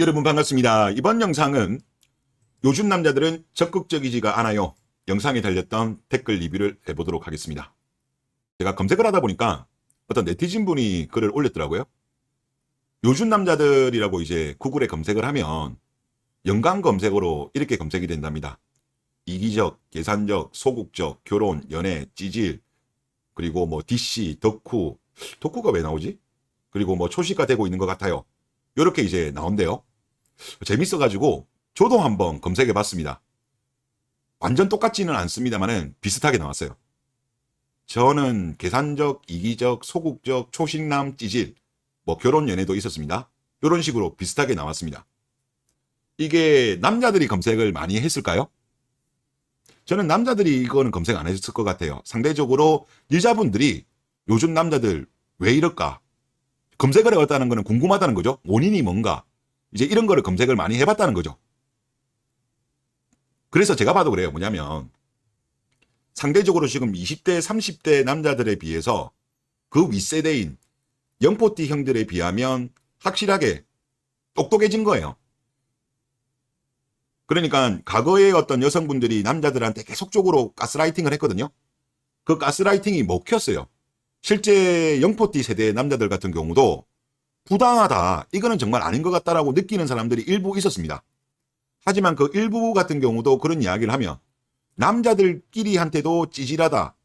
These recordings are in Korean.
여러분 반갑습니다. 이번 영상은 요즘 남자들은 적극적이지가 않아요. 영상에 달렸던 댓글 리뷰를 해보도록 하겠습니다. 제가 검색을 하다 보니까 어떤 네티즌 분이 글을 올렸더라고요. 요즘 남자들이라고 이제 구글에 검색을 하면 연관 검색어로 이렇게 검색이 된답니다. 이기적, 계산적, 소극적, 결혼, 연애, 찌질, 그리고 뭐 DC, 덕후, 덕후가 왜 나오지? 그리고 뭐 초시가 되고 있는 것 같아요. 요렇게 이제 나온대요. 재밌어가지고 저도 한번 검색해 봤습니다. 완전 똑같지는 않습니다만은 비슷하게 나왔어요. 저는 계산적, 이기적, 소극적, 초식남, 찌질, 뭐 결혼 연애도 있었습니다. 이런 식으로 비슷하게 나왔습니다. 이게 남자들이 검색을 많이 했을까요? 저는 남자들이 이거는 검색 안 했을 것 같아요. 상대적으로 여자분들이 요즘 남자들 왜 이럴까? 검색을 해봤다는 거는 궁금하다는 거죠. 원인이 뭔가. 이제 이런 거를 검색을 많이 해봤다는 거죠. 그래서 제가 봐도 그래요. 뭐냐면 상대적으로 지금 20대, 30대 남자들에 비해서 그 윗세대인 영포티 형들에 비하면 확실하게 똑똑해진 거예요. 그러니까 과거에 어떤 여성분들이 남자들한테 계속적으로 가스라이팅을 했거든요. 그 가스라이팅이 먹혔어요. 실제 영포티 세대의 남자들 같은 경우도 부당하다. 이거는 정말 아닌 것 같다라고 느끼는 사람들이 일부 있었습니다. 하지만 그 일부 같은 경우도 그런 이야기를 하면 남자들끼리 한테도 찌질하다.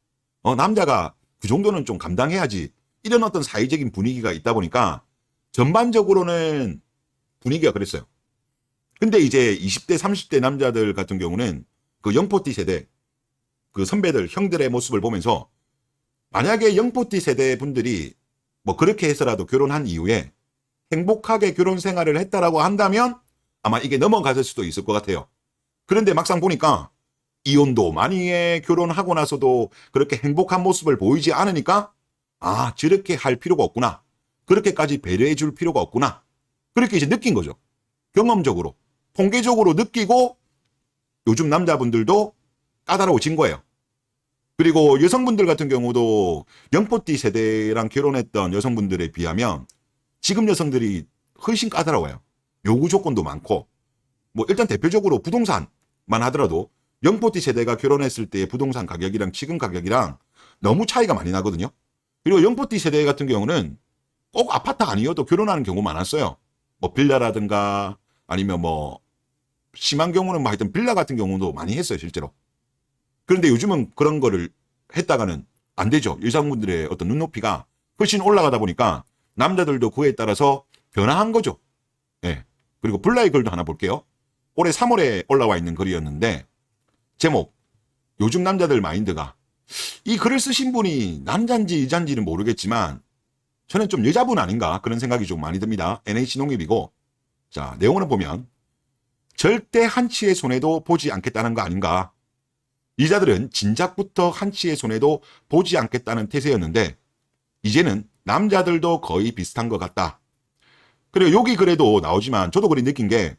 어, 남자가 그 정도는 좀 감당해야지. 이런 어떤 사회적인 분위기가 있다 보니까 전반적으로는 분위기가 그랬어요. 근데 이제 20대, 30대 남자들 같은 경우는 그 영포티 세대, 그 선배들, 형들의 모습을 보면서 만약에 영포티 세대 분들이 뭐 그렇게 해서라도 결혼한 이후에 행복하게 결혼 생활을 했다라고 한다면 아마 이게 넘어갔을 수도 있을 것 같아요. 그런데 막상 보니까 이혼도 많이 해 결혼하고 나서도 그렇게 행복한 모습을 보이지 않으니까 아 저렇게 할 필요가 없구나. 그렇게까지 배려해 줄 필요가 없구나. 그렇게 이제 느낀 거죠. 경험적으로 통계적으로 느끼고 요즘 남자분들도 까다로워진 거예요. 그리고 여성분들 같은 경우도 영포띠 세대랑 결혼했던 여성분들에 비하면 지금 여성들이 훨씬 까다로워요. 요구 조건도 많고 뭐 일단 대표적으로 부동산만 하더라도 영포띠 세대가 결혼했을 때의 부동산 가격이랑 지금 가격이랑 너무 차이가 많이 나거든요. 그리고 영포띠 세대 같은 경우는 꼭 아파트 아니어도 결혼하는 경우 많았어요. 뭐 빌라라든가 아니면 뭐 심한 경우는 뭐 하여튼 빌라 같은 경우도 많이 했어요 실제로. 그런데 요즘은 그런 거를 했다가는 안 되죠. 여성분들의 어떤 눈높이가 훨씬 올라가다 보니까 남자들도 그에 따라서 변화한 거죠. 예. 그리고 블라의 글도 하나 볼게요. 올해 3월에 올라와 있는 글이었는데 제목 요즘 남자들 마인드가 이 글을 쓰신 분이 남잔지 여잔지는 모르겠지만 저는 좀 여자분 아닌가 그런 생각이 좀 많이 듭니다. NH 농협이고 자 내용을 보면 절대 한치의 손해도 보지 않겠다는 거 아닌가. 이 자들은 진작부터 한치의 손해도 보지 않겠다는 태세였는데 이제는 남자들도 거의 비슷한 것 같다. 그리고 여기 그래도 나오지만 저도 그리 느낀 게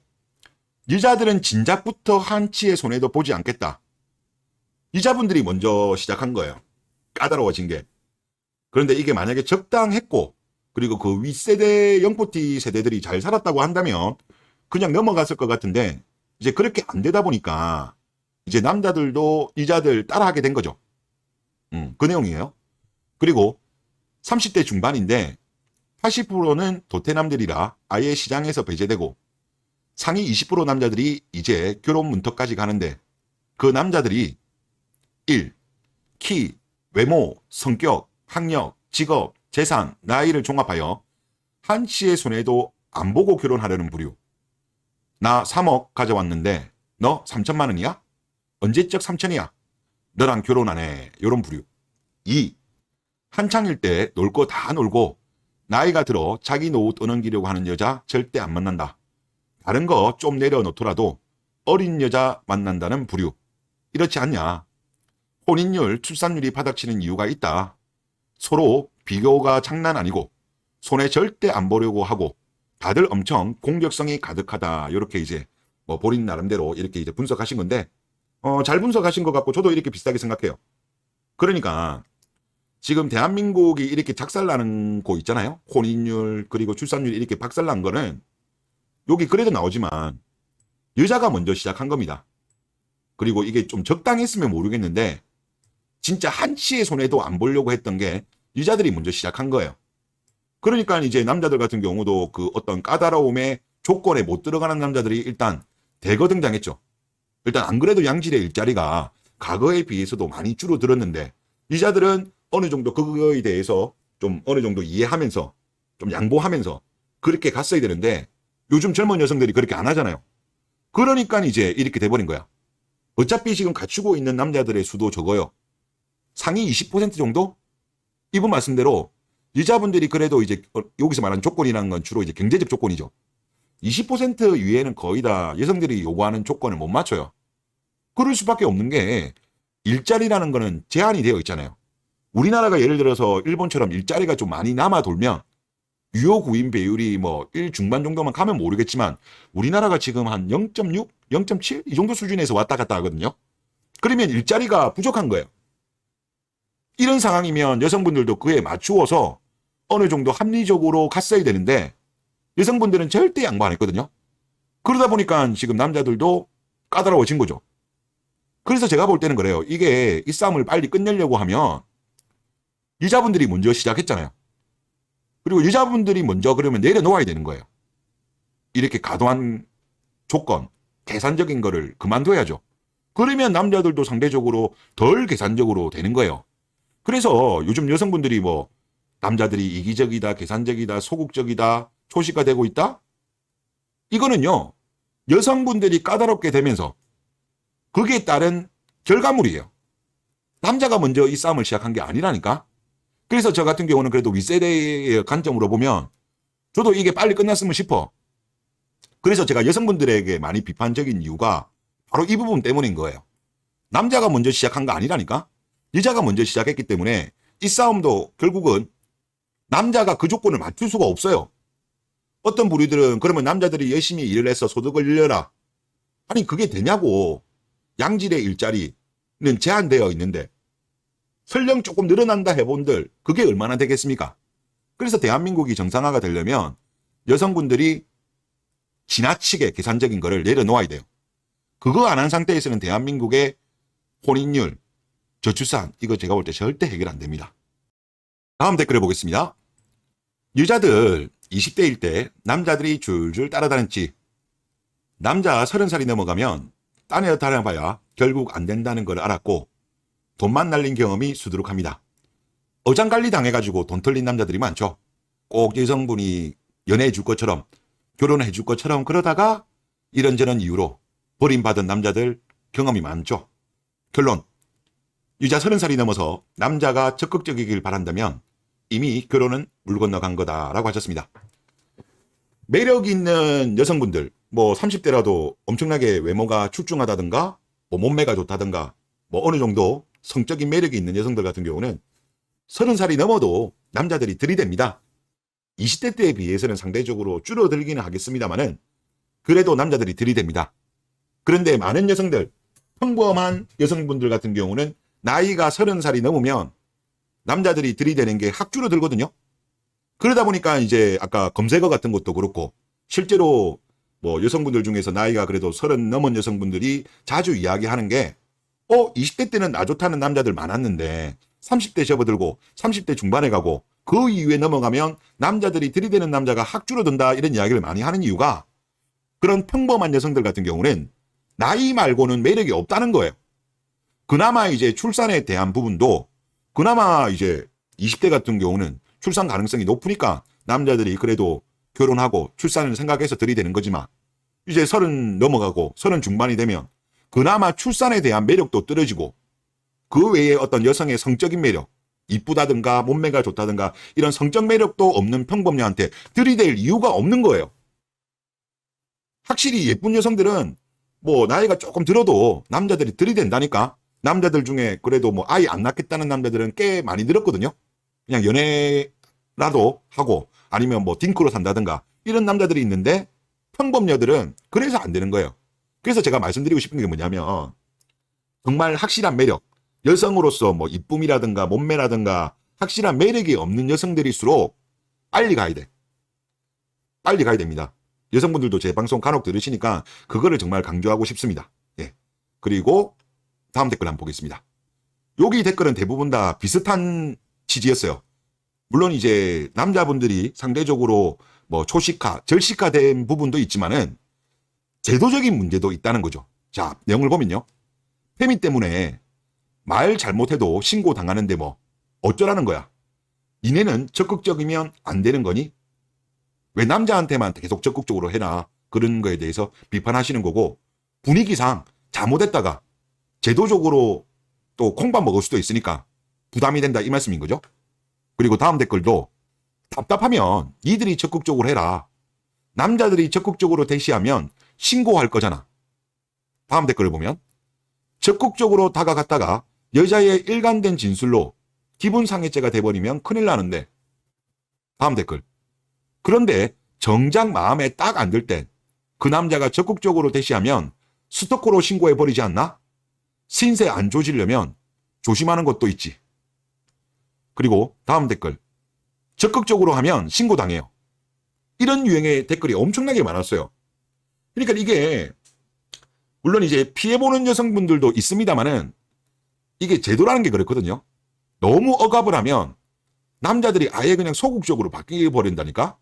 여자들은 진작부터 한치의 손해도 보지 않겠다. 이자분들이 먼저 시작한 거예요. 까다로워진 게. 그런데 이게 만약에 적당했고 그리고 그 윗세대 영포티 세대들이 잘 살았다고 한다면 그냥 넘어갔을 것 같은데 이제 그렇게 안 되다 보니까 이제 남자들도 이자들 따라하게 된 거죠. 음, 그 내용이에요. 그리고 30대 중반인데 80%는 도태남들이라 아예 시장에서 배제되고 상위 20% 남자들이 이제 결혼 문턱까지 가는데 그 남자들이 1. 키, 외모, 성격, 학력, 직업, 재산, 나이를 종합하여 한치의 손해도 안 보고 결혼하려는 부류. 나 3억 가져왔는데 너 3천만 원이야? 언제적 3천이야? 너랑 결혼 안 해. 요런 부류. 2. 한창일 때 놀 거 다 놀고 나이가 들어 자기 노후 떠넘기려고 하는 여자 절대 안 만난다. 다른 거 좀 내려놓더라도 어린 여자 만난다는 부류. 이렇지 않냐? 혼인율, 출산율이 바닥치는 이유가 있다. 서로 비교가 장난 아니고 손해 절대 안 보려고 하고 다들 엄청 공격성이 가득하다. 이렇게 이제 뭐 본인 나름대로 이렇게 이제 분석하신 건데 어, 잘 분석하신 것 같고 저도 이렇게 비슷하게 생각해요. 그러니까 지금 대한민국이 이렇게 작살나는 곳 있잖아요. 혼인율 그리고 출산율이 이렇게 박살난 거는 여기 그래도 나오지만 여자가 먼저 시작한 겁니다. 그리고 이게 좀 적당했으면 모르겠는데 진짜 한치의 손해도 안 보려고 했던 게 여자들이 먼저 시작한 거예요. 그러니까 이제 남자들 같은 경우도 그 어떤 까다로움의 조건에 못 들어가는 남자들이 일단 대거 등장했죠. 일단 안 그래도 양질의 일자리가 과거에 비해서도 많이 줄어들었는데 여자들은 어느 정도 그거에 대해서 좀 어느 정도 이해하면서 좀 양보하면서 그렇게 갔어야 되는데 요즘 젊은 여성들이 그렇게 안 하잖아요. 그러니까 이제 이렇게 돼버린 거야. 어차피 지금 갖추고 있는 남자들의 수도 적어요. 상위 20% 정도? 이분 말씀대로 여자분들이 그래도 이제 어, 여기서 말하는 조건이라는 건 주로 이제 경제적 조건이죠. 20% 이외에는 거의 다 여성들이 요구하는 조건을 못 맞춰요. 그럴 수밖에 없는 게 일자리라는 거는 제한이 되어 있잖아요. 우리나라가 예를 들어서 일본처럼 일자리가 좀 많이 남아 돌면 유효 구인 배율이 뭐 1 중반 정도만 가면 모르겠지만 우리나라가 지금 한 0.6, 0.7 이 정도 수준에서 왔다 갔다 하거든요. 그러면 일자리가 부족한 거예요. 이런 상황이면 여성분들도 그에 맞추어서 어느 정도 합리적으로 갔어야 되는데 여성분들은 절대 양보 안 했거든요. 그러다 보니까 지금 남자들도 까다로워진 거죠. 그래서 제가 볼 때는 그래요. 이게 이 싸움을 빨리 끝내려고 하면 여자분들이 먼저 시작했잖아요. 그리고 여자분들이 먼저 그러면 내려놓아야 되는 거예요. 이렇게 과도한 조건, 계산적인 거를 그만둬야죠. 그러면 남자들도 상대적으로 덜 계산적으로 되는 거예요. 그래서 요즘 여성분들이 뭐 남자들이 이기적이다, 계산적이다, 소극적이다, 초시화되고 있다? 이거는요, 여성분들이 까다롭게 되면서 그게 따른 결과물이에요. 남자가 먼저 이 싸움을 시작한 게 아니라니까? 그래서 저 같은 경우는 그래도 윗세대의 관점으로 보면 저도 이게 빨리 끝났으면 싶어. 그래서 제가 여성분들에게 많이 비판적인 이유가 바로 이 부분 때문인 거예요. 남자가 먼저 시작한 거 아니라니까? 여자가 먼저 시작했기 때문에 이 싸움도 결국은 남자가 그 조건을 맞출 수가 없어요. 어떤 부류들은 그러면 남자들이 열심히 일을 해서 소득을 늘려라. 아니 그게 되냐고. 양질의 일자리는 제한되어 있는데 설령 조금 늘어난다 해본들 그게 얼마나 되겠습니까? 그래서 대한민국이 정상화가 되려면 여성분들이 지나치게 계산적인 거를 내려놓아야 돼요. 그거 안 한 상태에서는 대한민국의 혼인율, 저출산 이거 제가 볼 때 절대 해결 안 됩니다. 다음 댓글을 보겠습니다. 여자들 20대일 때 남자들이 줄줄 따라다녔지. 남자 30살이 넘어가면 딴에 다녀봐야 결국 안 된다는 걸 알았고 돈만 날린 경험이 수두룩합니다. 어장관리 당해가지고 돈 털린 남자들이 많죠. 꼭 여성분이 연애해 줄 것처럼 결혼해 줄 것처럼 그러다가 이런저런 이유로 버림받은 남자들 경험이 많죠. 결론. 유자 30살이 넘어서 남자가 적극적이길 바란다면 이미 결혼은 물 건너간 거다라고 하셨습니다. 매력 있는 여성분들, 뭐 30대라도 엄청나게 외모가 출중하다든가, 뭐 몸매가 좋다든가, 뭐 어느 정도 성적인 매력이 있는 여성들 같은 경우는 30살이 넘어도 남자들이 들이댑니다. 20대 때에 비해서는 상대적으로 줄어들기는 하겠습니다만은 그래도 남자들이 들이댑니다. 그런데 많은 여성들, 평범한 여성분들 같은 경우는 나이가 30살이 넘으면 남자들이 들이대는 게확 줄어들거든요. 그러다 보니까 이제 아까 검색어 같은 것도 그렇고 실제로 뭐 여성분들 중에서 나이가 그래도 30 넘은 여성분들이 자주 이야기하는 게 어, 20대 때는 나 좋다는 남자들 많았는데 30대 접어들고 30대 중반에 가고 그 이후에 넘어가면 남자들이 들이대는 남자가 확 줄어든다 이런 이야기를 많이 하는 이유가 그런 평범한 여성들 같은 경우는 나이 말고는 매력이 없다는 거예요. 그나마 이제 출산에 대한 부분도 그나마 이제 20대 같은 경우는 출산 가능성이 높으니까 남자들이 그래도 결혼하고 출산을 생각해서 들이대는 거지만 이제 서른 넘어가고 서른 중반이 되면 그나마 출산에 대한 매력도 떨어지고 그 외에 어떤 여성의 성적인 매력 이쁘다든가 몸매가 좋다든가 이런 성적 매력도 없는 평범녀한테 들이댈 이유가 없는 거예요. 확실히 예쁜 여성들은 뭐 나이가 조금 들어도 남자들이 들이댄다니까 남자들 중에 그래도 뭐 아이 안 낳겠다는 남자들은 꽤 많이 늘었거든요. 그냥 연애라도 하고 아니면 뭐 딩크로 산다든가 이런 남자들이 있는데 평범녀들은 그래서 안 되는 거예요. 그래서 제가 말씀드리고 싶은 게 뭐냐면 정말 확실한 매력, 여성으로서 뭐 이쁨이라든가 몸매라든가 확실한 매력이 없는 여성들일수록 빨리 가야 돼. 빨리 가야 됩니다. 여성분들도 제 방송 간혹 들으시니까 그거를 정말 강조하고 싶습니다. 예. 그리고 다음 댓글 한번 보겠습니다. 여기 댓글은 대부분 다 비슷한 취지였어요. 물론 이제 남자분들이 상대적으로 뭐 초식화, 절식화된 부분도 있지만은 제도적인 문제도 있다는 거죠. 자, 내용을 보면요. 페미 때문에 말 잘못해도 신고 당하는데 뭐 어쩌라는 거야. 니네는 적극적이면 안 되는 거니? 왜 남자한테만 계속 적극적으로 해라. 그런 거에 대해서 비판하시는 거고 분위기상 잘못했다가 제도적으로 또 콩밥 먹을 수도 있으니까 부담이 된다 이 말씀인 거죠. 그리고 다음 댓글도 답답하면 니들이 적극적으로 해라. 남자들이 적극적으로 대시하면 신고할 거잖아. 다음 댓글을 보면 적극적으로 다가갔다가 여자의 일관된 진술로 기분 상해죄가 돼버리면 큰일 나는데 다음 댓글 그런데 정작 마음에 딱 안 들 땐 그 남자가 적극적으로 대시하면 스토커로 신고해버리지 않나? 신세 안 조지려면 조심하는 것도 있지. 그리고 다음 댓글 적극적으로 하면 신고당해요. 이런 유행의 댓글이 엄청나게 많았어요. 그러니까 이게 물론 이제 피해보는 여성분들도 있습니다만은 이게 제도라는 게 그렇거든요. 너무 억압을 하면 남자들이 아예 그냥 소극적으로 바뀌어 버린다니까?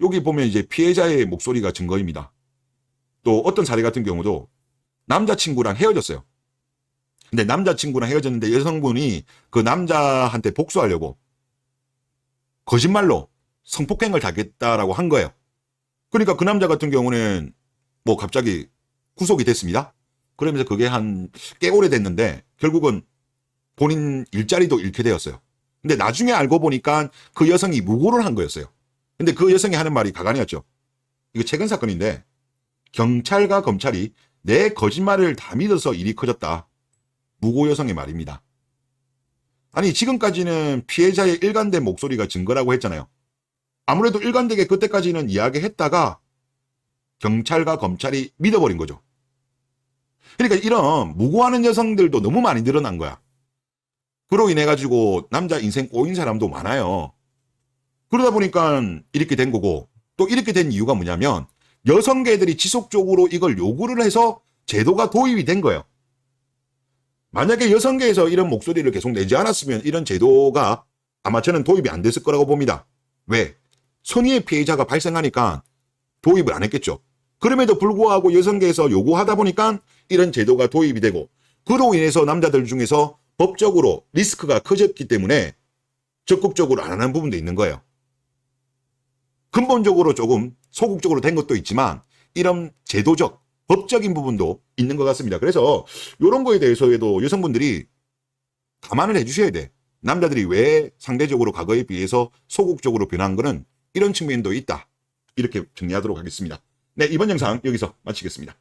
여기 보면 이제 피해자의 목소리가 증거입니다. 또 어떤 사례 같은 경우도 남자친구랑 헤어졌어요. 근데 남자친구랑 헤어졌는데 여성분이 그 남자한테 복수하려고 거짓말로 성폭행을 당했다라고 한 거예요. 그러니까 그 남자 같은 경우는 뭐 갑자기 구속이 됐습니다. 그러면서 그게 한 꽤 오래 됐는데 결국은 본인 일자리도 잃게 되었어요. 근데 나중에 알고 보니까 그 여성이 무고를 한 거였어요. 근데 그 여성이 하는 말이 가관이었죠. 이거 최근 사건인데 경찰과 검찰이 내 거짓말을 다 믿어서 일이 커졌다. 무고 여성의 말입니다. 아니 지금까지는 피해자의 일관된 목소리가 증거라고 했잖아요. 아무래도 일관되게 그때까지는 이야기했다가 경찰과 검찰이 믿어버린 거죠. 그러니까 이런 무고하는 여성들도 너무 많이 늘어난 거야. 그로 인해 가지고 남자 인생 꼬인 사람도 많아요. 그러다 보니까 이렇게 된 거고 또 이렇게 된 이유가 뭐냐면 여성계들이 지속적으로 이걸 요구를 해서 제도가 도입이 된 거예요. 만약에 여성계에서 이런 목소리를 계속 내지 않았으면 이런 제도가 아마 저는 도입이 안 됐을 거라고 봅니다. 왜? 선의의 피해자가 발생하니까 도입을 안 했겠죠. 그럼에도 불구하고 여성계에서 요구하다 보니까 이런 제도가 도입이 되고 그로 인해서 남자들 중에서 법적으로 리스크가 커졌기 때문에 적극적으로 안 하는 부분도 있는 거예요. 근본적으로 조금 소극적으로 된 것도 있지만 이런 제도적, 법적인 부분도 있는 것 같습니다. 그래서 이런 거에 대해서도 여성분들이 감안을 해주셔야 돼. 남자들이 왜 상대적으로 과거에 비해서 소극적으로 변한 거는 이런 측면도 있다. 이렇게 정리하도록 하겠습니다. 네, 이번 영상 여기서 마치겠습니다.